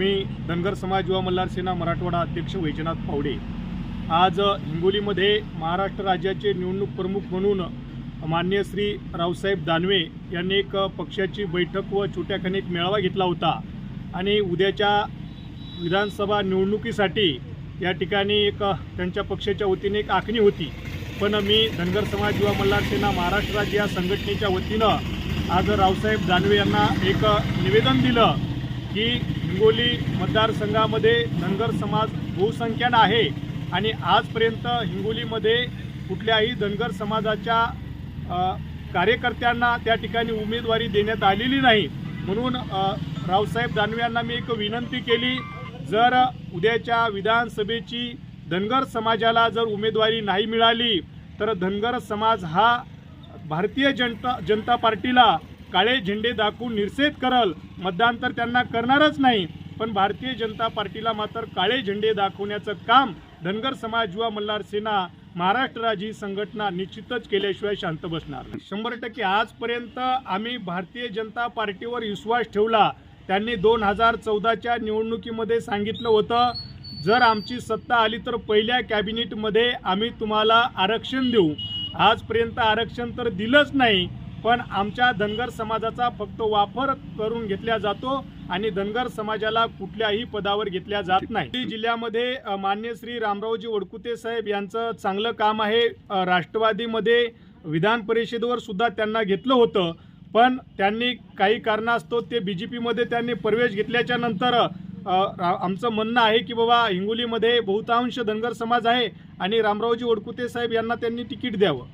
मी धनगर समाज युवा मल्हार सेना मराठवाडा अध्यक्ष वैजनाथ पावडे. आज हिंगोलीमध्ये महाराष्ट्र राज्याचे निवडणूक प्रमुख म्हणून मान्य श्री रावसाहेब दानवे यांनी एक पक्षाची बैठक व छोट्याखाने एक मेळावा घेतला होता. आणि उद्याच्या विधानसभा निवडणुकीसाठी या ठिकाणी एक त्यांच्या पक्षाच्या वतीने एक आखणी होती. पण मी धनगर समाज युवा मल्हार सेना महाराष्ट्र राज्य या संघटनेच्या वतीनं आज रावसाहेब दानवे यांना एक निवेदन दिलं की हिंगोली मतदारसंघामध्ये धनगर समाज बहुसंख्यानं आहे. आणि आजपर्यंत हिंगोलीमध्ये कुठल्याही धनगर समाजाच्या कार्यकर्त्यांना त्या ठिकाणी उमेदवारी देण्यात आलेली नाही. म्हणून रावसाहेब दानवे यांना मी एक विनंती केली जर उद्याच्या विधानसभेची धनगर समाजाला जर उमेदवारी नाही मिळाली तर धनगर समाज हा भारतीय जनता जनता पार्टीला काळे झेंडे दाखवून निषेध करल. मतदान तर त्यांना करणारच नाही. पण भारतीय जनता पार्टीला मात्र काळे झेंडे दाखवण्याचं काम धनगर समाज युवा मल्हार सेना महाराष्ट्र राज्य संघटना निश्चितच केल्याशिवाय शांत बसणार नाही. शंभर टक्के आजपर्यंत आम्ही भारतीय जनता पार्टीवर विश्वास ठेवला. त्यांनी दोन हजार चौदाच्या निवडणुकीमध्ये सांगितलं होतं जर आमची सत्ता आली तर पहिल्या कॅबिनेटमध्ये आम्ही तुम्हाला आरक्षण देऊ. आजपर्यंत आरक्षण तर दिलंच नाही पण आमच्या धनगर समाजाचा फक्त वापर करून घेतला जातो आणि धनगर समाजाला कुठल्याही पदावर घेतल्या जात नाही. जिल्ह्यामध्ये मान्य श्री रामरावजी वडकुते साहेब यांचं चांगलं काम आहे. राष्ट्रवादीमध्ये विधान परिषदेवर सुद्धा त्यांना घेतलं होतं. पण त्यांनी काही कारणास्तव ते बी जे पीमध्ये त्यांनी प्रवेश घेतल्याच्या नंतर आमचं म्हणणं आहे की बाबा हिंगोलीमध्ये बहुतांश धनगर समाज आहे आणि रामरावजी वडकुते साहेब यांना त्यांनी तिकीट द्यावं.